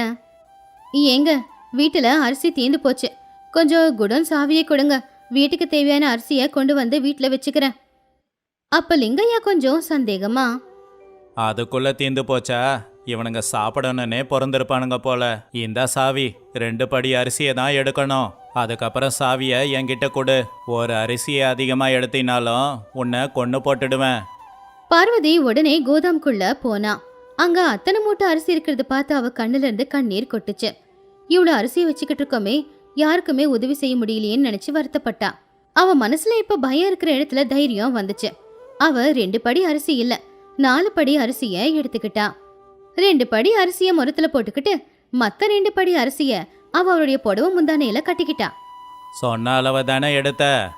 ஏங்க வீட்டில் அரிசி தீந்து போச்சு. கொஞ்சம் குடம் சாவியை கொடுங்க. வீட்டுக்கு தேவையான அரிசியை கொண்டு வந்து வீட்டில் வச்சுக்கிறேன். அப்போ லிங்கையா கொஞ்சம் சந்தேகமா அதுக்குள்ள தீந்து போச்சா? இவனுங்க சாப்பிடணுன்னே பிறந்திருப்பானுங்க போல. இந்த சாவி ரெண்டு படி அரிசியை தான் எடுக்கணும். அதுக்கப்புறம் சாவியை என்கிட்ட கொடு. ஒரு அரிசியை அதிகமாக எடுத்தினாலும் உன்னை கொன்று போட்டுடுவேன். பார்வதி உடனே கோதாம்குள்ள போனா. அங்க அத்தனை மூட்டை அரிசி இருக்கிறத பார்த்து அவ கண்ணுல இருந்து கண்ணீர் கொட்டுச்சு. இவ்வளவு அரிசியை வச்சுக்கிட்டு இருக்கோமே யாருக்குமே உதவி செய்ய முடியலையேன்னு நினைச்சு வருத்தப்பட்டா. அவ மனசுல இப்ப பயம் இருக்கிற இடத்துல தைரியம் வந்துச்சு. அவ ரெண்டு படி அரிசி இல்ல நாலு படி அரிசிய எடுத்துக்கிட்டா. ரெண்டு படி அரிசிய முரத்துல போட்டுக்கிட்டு மத்த ரெண்டு படி அரிசிய அவ அவளுடைய புடவை முந்தானையில கட்டிக்கிட்டா. சொன்ன அளவை தானே எடுத்த?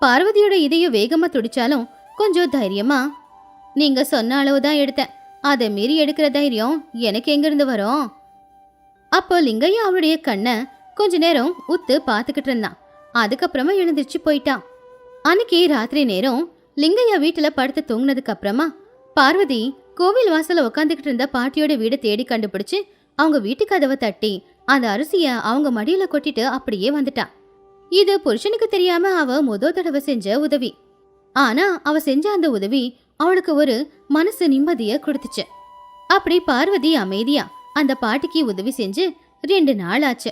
பார்வதியோட இதயம் வேகமா துடிச்சாலும் கொஞ்சம் தைரியமா நீங்க சொன்ன அளவு தான் எடுத்தேன். அதை மீறி எடுக்கிற தைரியம் எனக்கு எங்கிருந்து வரும்? அப்போ லிங்கையா அவளுடைய கண்ணை கொஞ்ச நேரம் உத்து பார்த்துக்கிட்டு இருந்தான். அதுக்கப்புறமா எழுந்திருச்சு போயிட்டான். அன்னைக்கு ராத்திரி நேரம் லிங்கையா வீட்டுல படுத்து தூங்கினதுக்கு அப்புறமா பார்வதி கோவில் வாசல்ல உட்காந்துக்கிட்டு இருந்த பாட்டியோட வீடை தேடி கண்டுபிடிச்சு அவங்க வீட்டு கதவை தட்டி அந்த அரிசிய அவங்க மடியில கொட்டிட்டு அப்படியே வந்துட்டா இது புருஷனுக்கு தெரியாம அவ முத தடவை செஞ்ச உதவி. ஆனா அவ செஞ்ச அந்த உதவி அவளுக்கு ஒரு மனசு நிம்மதிய கொடுத்துச்சு. அப்படி பார்வதி அமைதியா அந்த பாட்டிக்கு உதவி செஞ்சு ரெண்டு நாள் ஆச்சு.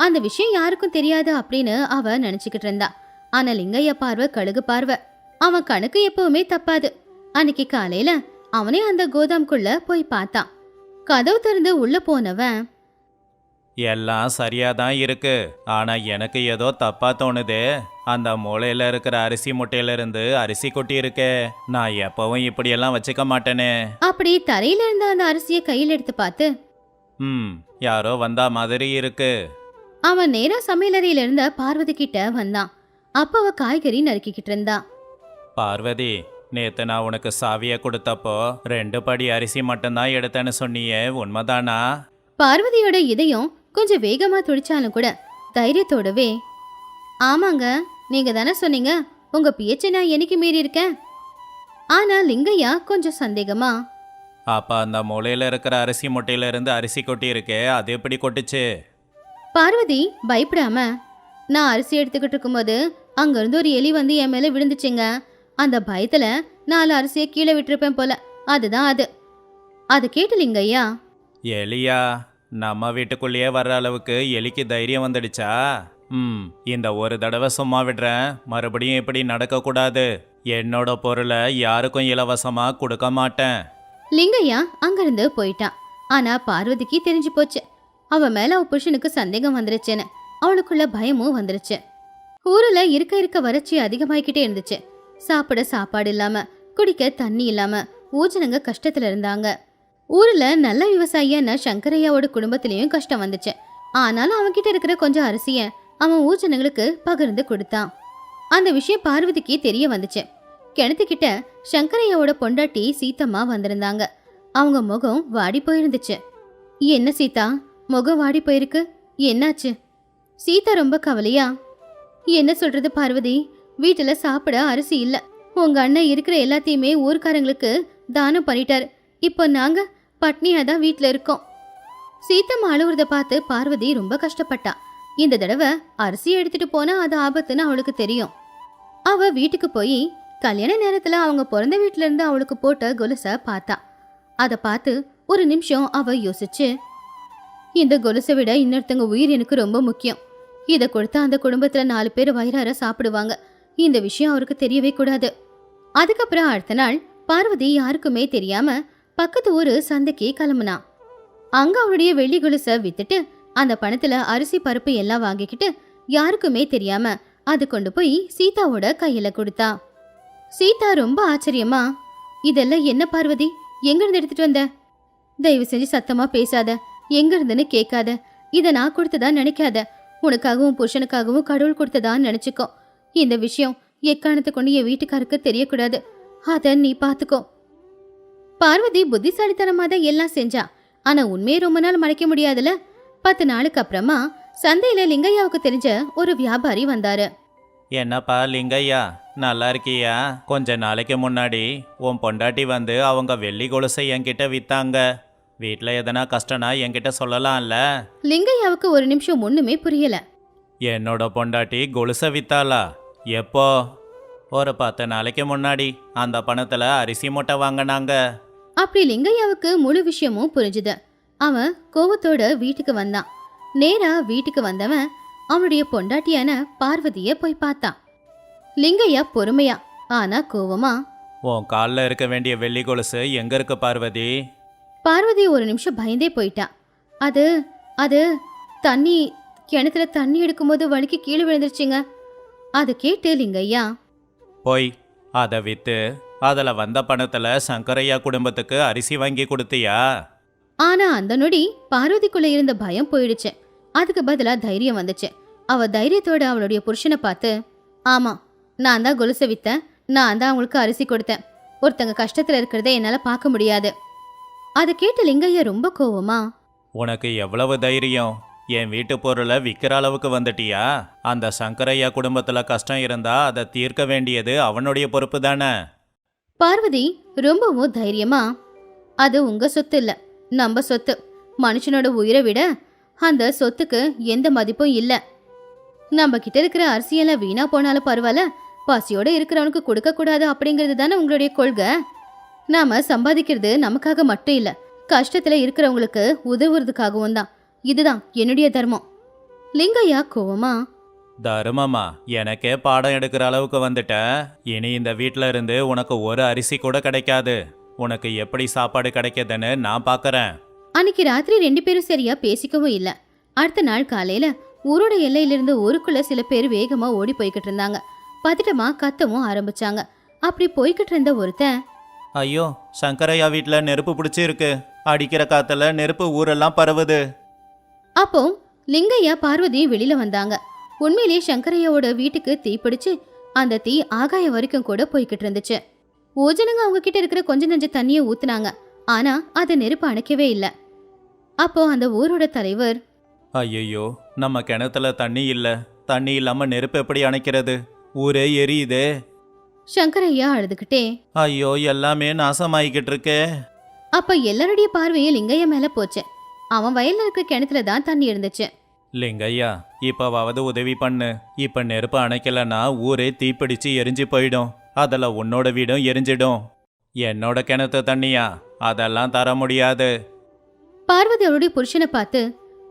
அந்த விஷயம் யாருக்கும் தெரியாது அப்படின்னு அவ நினைச்சுக்கிட்டு இருந்தா. ஆனா லிங்கைய பார்வை கழுகு பார்வை. அவன் கணக்கு எப்பவுமே தப்பாது. அன்னைக்கு காலையில அவனே அந்த கோதாம்குள்ள போய் பார்த்தான். கதவு திறந்து உள்ள போனவன் எல்லாம் சரியா தான் இருக்கு. ஆனா எனக்கு ஏதோ தப்பா தோணுது. அந்த மூலையில இருக்கிற அரிசி முட்டையில இருந்து அரிசி கொட்டி இருக்கே. நான் எப்பவும் இப்படியெல்லாம் வச்சுக்க மாட்டேனே. அப்படி தரையில இருந்த அந்த அரிசியை கையில் எடுத்து பார்த்து ம் யாரோ வந்தா மாதிரி இருக்கு. அவன் நேரா சமையலறையில இருந்த பார்வதி கிட்ட வந்தான். அப்ப அவ காய்கறி நறுக்கிக்கிட்டு இருந்தா. பார்வதி நேத்து நான் உனக்கு சாவியை கொடுத்தப்போ ரெண்டு படி அரிசி மட்டும்தான் எடுத்தேன்னு சொன்னியே உண்மைதானா? பார்வதியோட இதயம் கொஞ்சம் வேகமா துடிச்சாலும் கூட தைரியத்தோடவே ஆமாங்க நீங்க தானே சொன்னீங்க உங்க பேச்சை நான் என்னைக்கு மீறி இருக்கேன்? ஆனா லிங்கையா கொஞ்சம் சந்தேகமா அப்ப அந்த மூலையில இருக்கிற அரிசி முட்டையில இருந்து அரிசி கொட்டி இருக்கே அது எப்படி கொட்டுச்சு? பார்வதி பயப்படாம நான் அரிசி எடுத்துக்கிட்டு இருக்கும்போது அங்கிருந்து ஒரு எலி வந்து என் மேல விழுந்துச்சுங்க. அந்த பயத்துல நாலு அரிசியை கீழே விட்டுருப்பேன் போல அதுதான் அது. அது கேட்டு லிங்கையா எலியா நம்ம வீட்டுக்குள்ளேயே வர்ற அளவுக்கு எலிக்கு தைரியம் வந்துடுச்சா? ம் இந்த ஒரு தடவை சும்மா விடுறேன். மறுபடியும் இப்படி நடக்கக்கூடாது. என்னோட பொருளை யாருக்கும் இலவசமா கொடுக்க மாட்டேன். லிங்கையா அங்கிருந்து போயிட்டான் ஆனா பார்வதிக்கு தெரிஞ்சு போச்சு. அவ மேல அவ புருஷனுக்கு சந்தேகம் வந்துருச்சுன்னு. அவளுக்குள்ள பயமும் வந்துருச்சு. ஊரில் இருக்க இருக்க வறட்சி அதிகமாயிக்கிட்டே இருந்துச்சு. சாப்பிட சாப்பாடு இல்லாம குடிக்க தண்ணி இல்லாம ஊஜனங்க கஷ்டத்துல இருந்தாங்க. ஊரில் நல்ல விவசாயியான சங்கரையாவோட குடும்பத்திலையும் கஷ்டம் வந்துச்சு. ஆனாலும் அவன்கிட்ட இருக்கிற கொஞ்சம் அரிசியை அவன் ஊர் ஜனங்களுக்கு பகிர்ந்து கொடுத்தான். அந்த விஷயம் பார்வதிக்கு தெரிய வந்துச்சு. கிணத்துக்கிட்ட சங்கரையாவோட பொண்டாட்டி சீத்தம்மா வந்திருந்தாங்க. அவங்க முகம் வாடி போயிருந்துச்சு. என்ன சீதா முகம் வாடி போயிருக்கு. என்னாச்சு? சீதா ரொம்ப கவலையா என்ன சொல்றது பார்வதி? வீட்டில் சாப்பிட அரிசி இல்லை. உங்க அண்ணன் இருக்கிற எல்லாத்தையுமே ஊர்க்காரங்களுக்கு தானம் பண்ணிட்டாரு. இப்போ நாங்க பட்னியா தான் வீட்டில் இருக்கோம். சீத்தம்மா அழுவுறத பார்த்து பார்வதி ரொம்ப கஷ்டப்பட்டா. இந்த தடவை அரிசி எடுத்துட்டு போனா அது ஆபத்துன்னு அவளுக்கு தெரியும். அவ வீட்டுக்கு போய் கல்யாண நேரத்துல அவங்க பிறந்த வீட்ல இருந்து அவளுக்கு போட்ட கொலுச பார்த்தா. அத பார்த்து ஒரு நிமிஷம் அவ யோசிச்சு இந்த கொலுசை விட இன்னொருத்தங்க உயிர் எனக்கு ரொம்ப முக்கியம். இதை கொடுத்தா அந்த குடும்பத்துல நாலு பேர் வயிறார சாப்பிடுவாங்க. இந்த விஷயம் அவருக்கு தெரியவே கூடாது. அதுக்கப்புறம் அடுத்த நாள் பார்வதி யாருக்குமே தெரியாம பக்கத்து ஊரு சந்தைக்கு கிளம்புனா அங்க அவனுடைய வெள்ளி கொலுசை வித்துட்டு அந்த பணத்துல அரிசி பருப்பு எல்லாம் வாங்கிக்கிட்டு யாருக்குமே தெரியாம அது கொண்டு போய் சீதாவோட கையில கொடுத்தா சீதா ரொம்ப ஆச்சரியமா இதெல்லாம் என்ன பார்வதி? எங்கிருந்து எடுத்துட்டு வந்த? தயவு செஞ்சு சத்தமா பேசாத எங்க இருந்துன்னு கேட்காத. இத நான் கொடுத்ததா நினைக்காத. உனக்காகவும் புருஷனுக்காகவும் கடவுள் கொடுத்ததா நினைச்சுக்கோ. இந்த விஷயம் எக்காரணத்தை கொண்டு என் வீட்டுக்காருக்கு தெரியக்கூடாது. அதை நீ பார்த்துக்கோ பார்வதி புத்திசாலித்தனமா தான் எல்லாம் செஞ்சா. ஆனா உண்மையை ரொம்ப நாள் மறைக்க முடியாதுல? பத்து நாளுக்கு அப்புறமா சந்தையில லிங்கையாவுக்கு தெரிஞ்ச ஒரு வியாபாரி வந்தாரு. என்னப்பா லிங்கையா? நல்லா இருக்கியா? கொஞ்ச நாளைக்கு முன்னாடி உன் பொண்டாட்டி வந்து அவங்க வெள்ளி கொலுசை என்கிட்ட வித்தாங்க. வீட்டில் எதனா கஷ்டம்னா என்கிட்ட சொல்லலாம்ல? லிங்கையாவுக்கு ஒரு நிமிஷம் ஒண்ணுமே புரியல. என்னோட பொண்டாட்டி கொலுசை வித்தாளா? எப்போ? ஒரு பத்து நாளைக்கு முன்னாடி அந்த பணத்தில் அரிசி மூட்டை வாங்கினாங்க. அப்படி லிங்கையாவுக்கு முழு விஷயமும் புரிஞ்சுது. அவன் கோவத்தோட வீட்டுக்கு வந்தான். நேரா வீட்டுக்கு வந்தவன் அவனுடைய பொண்டாட்டியான பார்வதிய போய் பார்த்தான். லிங்கையா பொறுமையா ஆனா கோவமா உன் காலில் இருக்க வேண்டிய வெள்ளி கொலுசு எங்க இருக்கு பார்வதி? பார்வதி ஒரு நிமிஷம் பயந்தே போயிட்டா. அது அது தண்ணி கிணத்துல தண்ணி எடுக்கும்போது வலிக்கு கீழே விழுந்துருச்சுங்க. அது கேட்டு லிங்கையா போய் அதை வித்து அதில் வந்த பணத்தில் சங்கரையா குடும்பத்துக்கு அரிசி வாங்கி கொடுத்தியா? ஆனா அந்த நொடி பார்வதிக்குள்ள இருந்த பயம் போயிடுச்சு. அதுக்கு பதிலா தைரியம் வந்துச்சு. அவ தைரியத்தோட அவளுடைய புருஷனை பார்த்து ஆமா நான் தான் கொலுசை வித்தேன். நான் தான் அவங்களுக்கு அரிசி கொடுத்தேன். ஒருத்தங்க கஷ்டத்துல இருக்கிறத என்னால பார்க்க முடியாது. அதை கேட்ட லிங்கையா ரொம்ப கோவமா உனக்கு எவ்வளவு தைரியம்? என் வீட்டு பொருளை விற்கிற அளவுக்கு வந்துட்டியா? அந்த சங்கரையா குடும்பத்தில் கஷ்டம் இருந்தா அதை தீர்க்க வேண்டியது அவனுடைய பொறுப்பு தானே? பார்வதி ரொம்பவும் தைரியமா அது உங்க சொத்து இல்ல நம்ம சொத்து. மனுஷனோட உயிரை விட அந்த சொத்துக்கு எந்த மதிப்பும் இல்ல. நம்ம கிட்ட இருக்கிற அரிசியெல்லாம் வீணா போனாலும் பரவாயில்ல பசியோட இருக்கிறவனுக்கு கொடுக்க கூடாது அப்படிங்கிறது தானே உங்களுடைய கொள்கை. நாம சம்பாதிக்கிறது நமக்காக மட்டும் இல்ல கஷ்டத்துல இருக்கிறவங்களுக்கு உதவுறதுக்காகவும் தான். இதுதான் என்னுடைய தர்மம். லிங்கையா கோவமா தருமமா எனக்கே பாடம் எடுக்கிற அளவுக்கு வந்துட்ட. இனி இந்த வீட்டில் இருந்து உனக்கு ஒரு அரிசி கூட கிடைக்காது. உனக்கு எப்படி சாப்பாடு கிடைக்குதுன்னு நான் பார்க்கறேன் அன்னைக்கு ராத்திரி ரெண்டு பேரும் சரியா பேசிக்கவும் இல்ல. அடுத்த நாள் காலையில ஊரோட எல்லையிலிருந்து ஊருக்குள்ள சில பேர் வேகமா ஓடி போய்கிட்டு இருந்தாங்க. பதட்டமா கத்தவும் ஆரம்பிச்சாங்க. அப்படி போய்கிட்டு இருந்த ஒருத்தன் ஐயோ சங்கரையா வீட்டில் நெருப்பு பிடிச்சிருக்கு. அடிக்கிற காத்துல நெருப்பு ஊரெல்லாம் பரவுது. அப்போ லிங்கையா பார்வதியும் வெளியில வந்தாங்க. உண்மையிலேயே சங்கரையாவோட வீட்டுக்கு தீ பிடிச்சு அந்த தீ ஆகாயம் வரைக்கும் கூட போய்கிட்டு இருந்துச்சு. ஓஜனங்க அவங்க கிட்ட இருக்கிற கொஞ்ச நஞ்ச தண்ணியை ஊத்துனாங்க. ஆனா அதை நெருப்பு அணைக்கவே இல்ல. அப்போ அந்த ஊரோட தலைவர் ஐயையோ நம்ம கிணத்துல தண்ணி இல்ல. தண்ணி இல்லாம நெருப்பு எப்படி அணைக்கிறது? ஊரே எரியுதே. சங்கரையா அழுதுகிட்டே ஐயோ எல்லாமே நாசமாயிக்கிட்டு இருக்கே. அப்ப எல்லாருடைய பார்வையும் லிங்கையா மேல போச்சு. அவன் வயல்ல இருக்க கிணத்துல தான் தண்ணி இருந்துச்சு. லிங்கையா இப்போவாவது உதவி பண்ணு. இப்போ நெருப்பு அணைக்கலன்னா ஊரே தீப்பிடிச்சு எரிஞ்சு போயிடும். அதில் உன்னோட வீடும் எரிஞ்சிடும். என்னோட கிணத்து தண்ணியா? அதெல்லாம் தர முடியாது. பார்வதி அவருடைய புருஷனை பார்த்து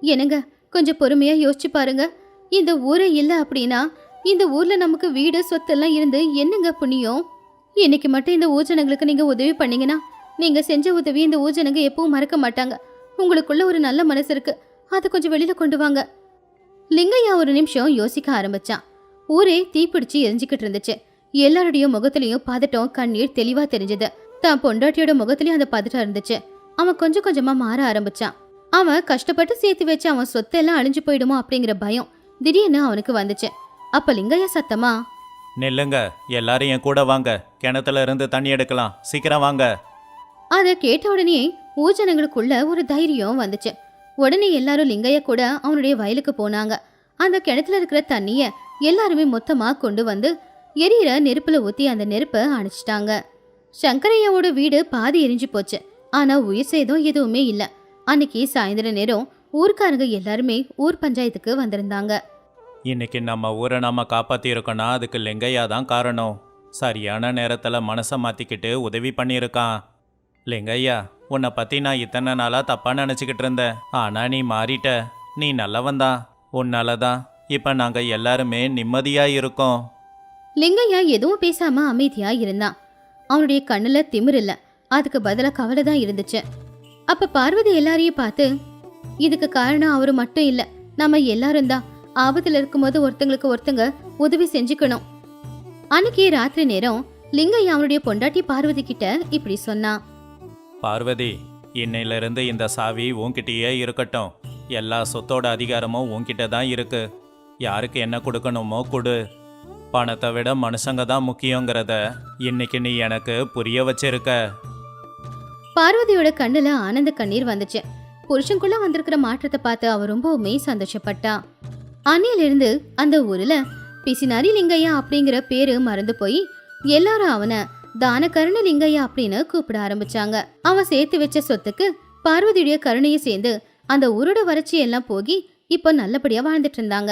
என்னங்க கொஞ்சம் பொறுமையா யோசிச்சு பாருங்க. இந்த ஊரே இல்லை அப்படின்னா இந்த ஊர்ல நமக்கு வீடு சொத்தெல்லாம் இருந்து என்னங்க புண்ணியம்? இன்னைக்கு மட்டும் இந்த ஊஜனங்களுக்கு நீங்க உதவி பண்ணீங்கன்னா நீங்க செஞ்ச உதவி இந்த ஊஜனங்க எப்பவும் மறக்க மாட்டாங்க. உங்களுக்குள்ள ஒரு நல்ல மனசு இருக்கு. அதை கொஞ்சம் வெளியில கொண்டு வாங்க. லிங்கையா ஒரு நிமிஷம் யோசிக்க ஆரம்பிச்சான் ஊரே தீப்பிடிச்சு எரிஞ்சுக்கிட்டு இருந்துச்சு. எல்லாருடைய முகத்திலையும் பதட்டம் கண்ணீர் தெளிவா தெரிஞ்சது. தான் பொண்டாட்டியோட முகத்திலயும் அந்த பதட்டம் இருந்துச்சு. அவன் கொஞ்சம் கொஞ்சமா மாற ஆரம்பிச்சான் அவன் கஷ்டப்பட்டு சேர்த்து வச்சு அவன் சொத்தெல்லாம் அழிஞ்சு போயிடுமோ அப்படிங்கிற பயம் திடீர்னு அவனுக்கு வந்துச்சு. அப்ப லிங்கையா சத்தமா நில்லுங்க எல்லாரும் என் கூட வாங்க. கிணத்துல இருந்து தண்ணி எடுக்கலாம். சீக்கிரம் வாங்க. அதை கேட்ட உடனே ஊஜனங்களுக்குள்ள ஒரு தைரியம் வந்துச்சு. உடனே எல்லாரும் லிங்கைய கூட அவனுடைய வயலுக்கு போனாங்க. அந்த கிணத்துல இருக்கிற தண்ணிய எல்லாருமே மொத்தமா கொண்டு வந்து எரியிற நெருப்புல ஊத்தி அந்த நெருப்பை அணைச்சிட்டாங்க. சங்கரையாவோட வீடு பாதி எரிஞ்சு போச்சு. ஆனா உயிர் சேதம் எதுவுமே இல்ல. அன்னைக்கு சாயந்தர நேரம் ஊர்க்காரங்க எல்லாருமே ஊர் பஞ்சாயத்துக்கு வந்திருந்தாங்க. இன்னைக்கு நம்ம ஊரை நாம காப்பாத்தி இருக்கோம்னா அதுக்கு லிங்கையா தான் காரணம். சரியான நேரத்துல மனசை மாத்திக்கிட்டு உதவி பண்ணியிருக்கான். லிங்கையா உன்னை பத்தி நான் இத்தனை நாளா தப்பா நினச்சிக்கிட்டு இருந்தேன். ஆனா நீ மாறிட்ட. நீ நல்லவன்தான் உன்னால தான் இப்ப நாங்க எல்லாருமே நிம்மதியா இருக்கோம். லிங்கையா எதுவும் பேசாம அமைதியா இருந்தான் அவனுடைய கண்ணுல திமிர் இல்ல. அதுக்கு பதிலா கவலை தான் இருந்துச்சு. அப்ப பார்வதி எல்லாரையும் பார்த்து இதுக்கு காரணம் அவரு மட்டும் இல்ல. நம்ம எல்லாரும் தான். ஆபத்துல இருக்கும்போது ஒருத்தங்களுக்கு ஒருத்தங்க உதவி செஞ்சுக்கணும். அன்னைக்கு ராத்திரி நேரம் லிங்கையா அவனுடைய பொண்டாட்டி பார்வதி கிட்ட இப்படி சொன்னான் பார்வதி இன்னையிலிருந்து இந்த சாவி உன்கிட்டயே இருக்கட்டும். எல்லா சொத்தோட அதிகாரமும் உன்கிட்ட தான் இருக்கு. யாருக்கு என்ன கொடுக்கணுமோ கொடு. பணத்தை விட மனுஷங்க தான் முக்கியங்கிறத இன்னைக்கு நீ எனக்கு புரிய வச்சிருக்க. பார்வதியோட கண்ணுல ஆனந்த கண்ணீர் வந்துச்சு. புருஷனுக்குள்ள வந்திருக்கிற மாற்றத்தை பார்த்து அவ ரொம்பவுமே சந்தோஷப்பட்டா. அன்னையிலிருந்து அந்த ஊர்ல பிசினாரி லிங்கையா அப்படிங்கிற பேரு மறந்து போய் எல்லாரும் அவனை தான கருண லிங்கையா அப்படின்னு கூப்பிட ஆரம்பிச்சாங்க. அவன் சேர்த்து வச்ச சொத்துக்கு பார்வதியுடைய கருணையை சேர்ந்து அந்த உருட வறட்சி எல்லாம் போகி இப்போ நல்லபடியா வாழ்ந்துட்டு இருந்தாங்க.